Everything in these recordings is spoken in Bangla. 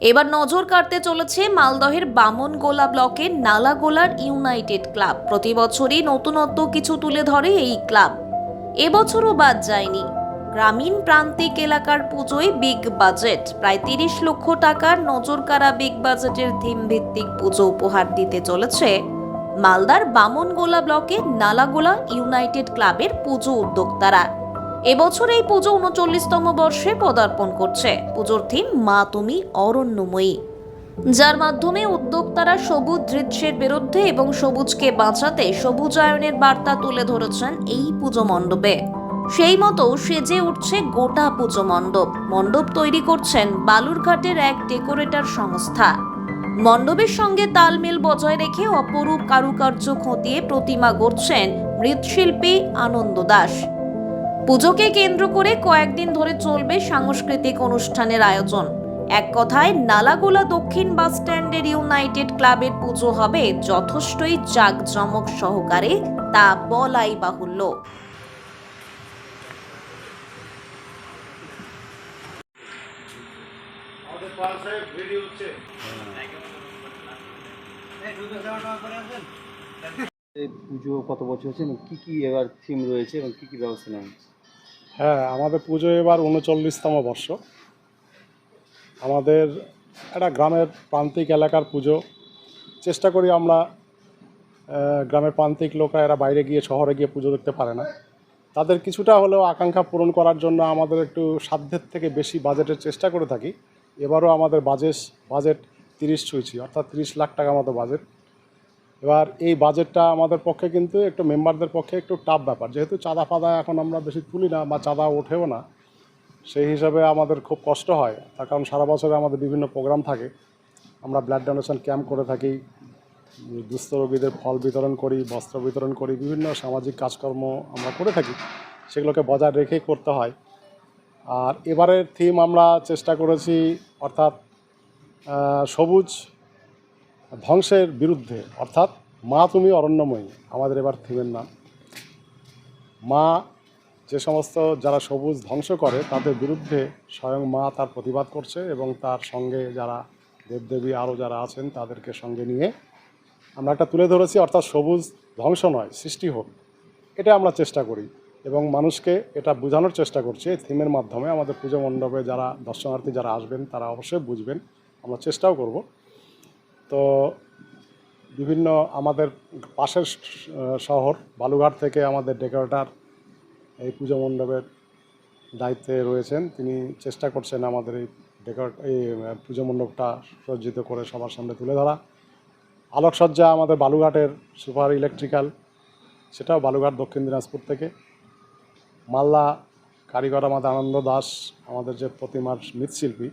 এবার নজর কাটতে চলেছে মালদহের বামনগোলা ব্লকের নালাগোলার ইউনাইটেড ক্লাব। প্রতি বছরই নতুনত্ব কিছু তুলে ধরে এই ক্লাব। এবছরও বাদ যায়নি। গ্রামীণ প্রান্তিক এলাকার পুজোয় বিগ বাজেট। প্রায় তিরিশ লক্ষ টাকার নজরকাড়া বিগ বাজেটের থিম ভিত্তিক পুজো উপহার দিতে চলেছে মালদার বামনগোলা ব্লকের নালাগোলা ইউনাইটেড ক্লাবের পুজো উদ্যোক্তারা। এবছর এই পুজো উনচল্লিশতম বর্ষে পদার্পণ করছে। পুজোর থিম মা তুমি অরণ্যময়ী। যার মাধ্যমে উদ্যোক্তারা সবুজ দৃশ্যের বিরুদ্ধে এবং সবুজকে বাঁচাতে সবুজায়নের বার্তা তুলে ধরেছেন এই পুজো মণ্ডপে। সেই মতো সেজে উঠছে গোটা পুজো মণ্ডপ। মণ্ডপ তৈরি করছেন বালুরঘাটের এক ডেকোরেটর সংস্থা। মণ্ডপের সঙ্গে তালমিল বজায় রেখে অপরূপ কারুকার্য খতিয়ে প্রতিমা গড়ছেন মৃৎশিল্পী আনন্দ দাস। পুজোকে কেন্দ্র করে কয়েকদিন ধরে চলবে সাংস্কৃতিক অনুষ্ঠানের আয়োজন। এক কথায় নালাগোলা দক্ষিণ বাস স্ট্যান্ডের ইউনাইটেড ক্লাবের পুজো হবে যথেষ্টই জাঁকজমক সহকারে তা বলাই বাহুল্য। এই পুজো কত বছর হচ্ছে এবং কি কী এবার থিম রয়েছে এবং কি কি ব্যবস্থা নেওয়া হচ্ছে? হ্যাঁ আমাদের পুজো এবার উনচল্লিশতম বর্ষ। আমাদের একটা গ্রামের প্রান্তিক এলাকার পুজো। চেষ্টা করি আমরা গ্রামের প্রান্তিক লোকরা এরা বাইরে গিয়ে, শহরে গিয়ে পুজো দেখতে পারে না। তাদের কিছুটা হলেও আকাঙ্ক্ষা পূরণ করার জন্য আমাদের একটু সাধ্যের থেকে বেশি বাজেটের চেষ্টা করে থাকি। এবারও আমাদের বাজেট বাজেট তিরিশ ছুঁইছি, অর্থাৎ তিরিশ লাখ টাকা মতো বাজেট। এবার এই বাজেটটা আমাদের পক্ষে কিন্তু একটু মেম্বারদের পক্ষে একটু টাফ ব্যাপার। যেহেতু চাঁদা ফাদা এখন আমরা বেশি তুলি না বা চাঁদা ওঠেও না, সেই হিসাবে আমাদের খুব কষ্ট হয়। তার কারণ সারা বছরে আমাদের বিভিন্ন প্রোগ্রাম থাকে। আমরা ব্লাড ডোনেশন ক্যাম্প করে থাকি, দুস্থ রোগীদের ফল বিতরণ করি, বস্ত্র বিতরণ করি, বিভিন্ন সামাজিক কাজকর্ম আমরা করে থাকি, সেগুলোকে বজায় রেখেই করতে হয়। আর এবারের থিম আমরা চেষ্টা করেছি, অর্থাৎ সবুজ ধ্বংসের বিরুদ্ধে, অর্থাৎ মা তুমি অরণ্যময়ী, আমাদের এবার থিমের নাম মা যে সমস্ত যারা সবুজ ধ্বংস করে, তাদের বিরুদ্ধে স্বয়ং মা তার প্রতিবাদ করছে এবং তার সঙ্গে যারা দেবদেবী আরও যারা আছেন, তাদেরকে সঙ্গে নিয়ে আমরা একটা তুলে ধরেছি, অর্থাৎ সবুজ ধ্বংস নয়, সৃষ্টি হোক। এটা আমরা চেষ্টা করি এবং মানুষকে এটা বোঝানোর চেষ্টা করছি। এই থিমের মাধ্যমে আমাদের পুজো মণ্ডপে যারা দর্শনার্থী যারা আসবেন, তারা অবশ্যই বুঝবেন। আমরা চেষ্টাও করব। তো বিভিন্ন আমাদের পাশের শহর বালুঘাট থেকে আমাদের ডেকোরেটার এই পুজো মণ্ডপের দায়িত্বে রয়েছেন। তিনি চেষ্টা করছেন আমাদের এই ডেকোরেট এই পুজো মণ্ডপটা সজ্জিত করে সবার সামনে তুলে ধরা। আলোকসজ্জা আমাদের বালুঘাটের সুপার ইলেকট্রিক্যাল, সেটাও বালুঘাট দক্ষিণ দিনাজপুর থেকে। মালদা কারিগর আমাদের আনন্দ দাস, আমাদের যে প্রতিমার মৃৎশিল্পী।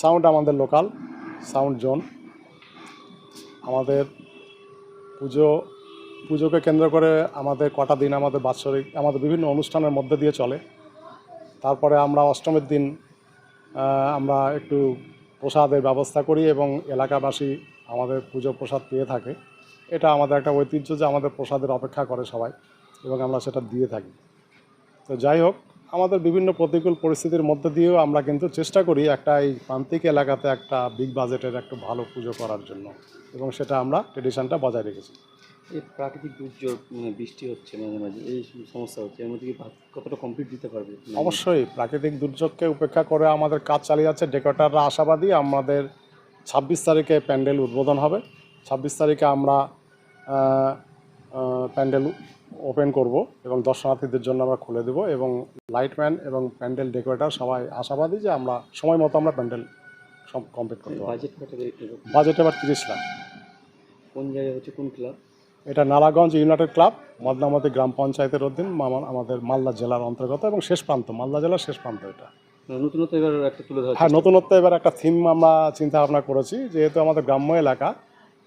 সাউন্ড আমাদের লোকাল, সাউন্ড জোন। আমাদের পুজো, পুজোকে কেন্দ্র করে আমাদের কটা দিন আমাদের বাৎসরিক, আমাদের বিভিন্ন অনুষ্ঠানের মধ্যে দিয়ে চলে। তারপরে আমরা অষ্টমীর দিন আমরা একটু প্রসাদের ব্যবস্থা করি এবং এলাকাবাসী আমাদের পুজো প্রসাদ পেয়ে থাকে। এটা আমাদের একটা ঐতিহ্য যে আমাদের প্রসাদের অপেক্ষা করে সবাই এবং আমরা সেটা দিয়ে থাকি। তো যাই হোক আমাদের বিভিন্ন প্রতিকূল পরিস্থিতির মধ্যে দিয়েও আমরা কিন্তু চেষ্টা করি একটা এই প্রান্তিক এলাকাতে একটা বিগ বাজেটের একটু ভালো পুজো করার জন্য। এবং সেটা আমরা ট্রেডিশনটা বজায় রেখেছি। এই প্রাকৃতিক দুর্যোগ মানে বৃষ্টি হচ্ছে মাঝে মাঝে এই সমস্যা হচ্ছে এর মধ্যে কি কতটা কমপ্লিট দিতে পারবে? অবশ্যই প্রাকৃতিক দুর্যোগকে উপেক্ষা করে আমাদের কাজ চালিয়ে যাচ্ছে। ডেকোরেটাররা আশাবাদী আমাদের ছাব্বিশ তারিখে প্যান্ডেল উদ্বোধন হবে। ছাব্বিশ তারিখে আমরা প্যান্ডেল ওপেন করব এবং দর্শনার্থীদের জন্য আমরা খুলে দেব এবং লাইটম্যান এবং প্যান্ডেল ডেকোরেটার সবাই আশাবাদী যে আমরা সময় মতো আমরা প্যান্ডেল সব কমপ্লিট করতে পারব। বাজেট এবার তিরিশ লাখ। কোন জায়গায় হচ্ছে কোন ক্লাব এটা নারাগঞ্জ ইউনাইটেড ক্লাব মদনামতি গ্রাম পঞ্চায়েতের অধীন আমাদের মালদা জেলার অন্তর্গত এবং শেষ প্রান্ত মালদা জেলার শেষ প্রান্ত এটা। নতুনত্ব এবার একটা তুলে ধরা হ্যাঁ নতুনত্ব এবার একটা থিম আমরা চিন্তা ভাবনা করেছি যেহেতু আমাদের গ্রাম্য এলাকা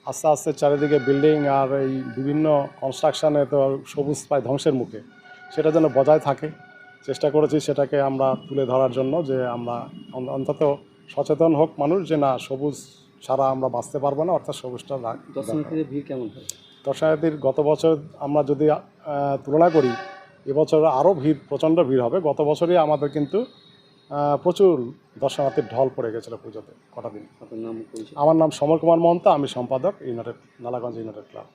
আস্তে আস্তে চারিদিকে বিল্ডিং আর এই বিভিন্ন কনস্ট্রাকশানে তো সবুজ প্রায় ধ্বংসের মুখে। সেটা যেন বজায় থাকে। চেষ্টা করেছি সেটাকে আমরা তুলে ধরার জন্য যে আমরা অন- অন্তত সচেতন হোক মানুষ যে না সবুজ ছাড়া আমরা বাঁচতে পারব না অর্থাৎ সবুজটা দর্শনার্থীদের ভিড় কেমন দর্শনার্থীর গত বছর আমরা যদি তুলনা করি এবছর আরও ভিড় প্রচণ্ড ভিড় হবে। গত বছরই আমাদের কিন্তু প্রচুর দর্শনার্থীর ঢল পড়ে গেছিল পুজোতে কটা দিন। আমার নাম সমর কুমার মহন্ত আমি সম্পাদক ইউনাইটেড নালাগঞ্জ ইউনাইটেড ক্লাব।